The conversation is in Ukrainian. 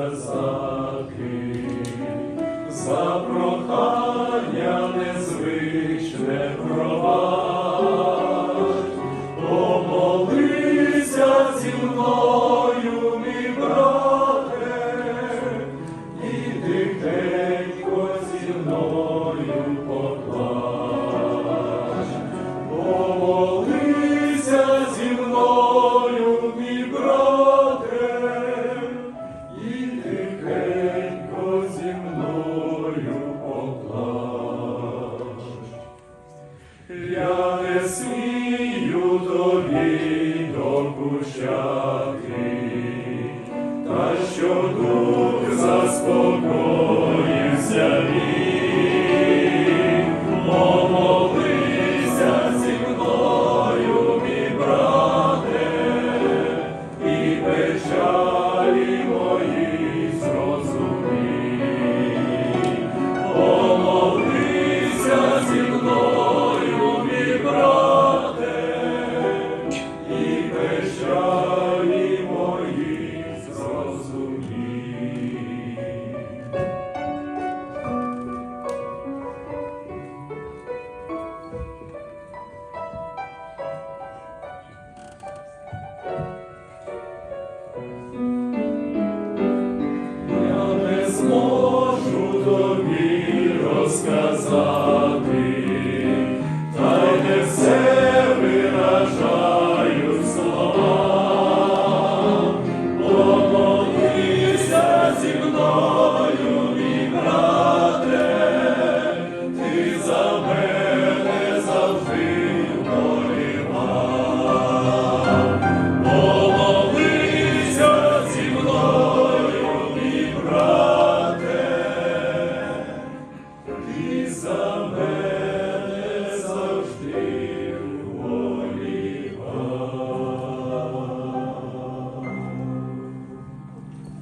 сказати, за прохання незвичне пробач, помолися зі мною, брате, і тихенько зі мною смію тобі докучати, та що дух заспокоївся мій, помолися зі мною, мій і печалі мої зрозумій.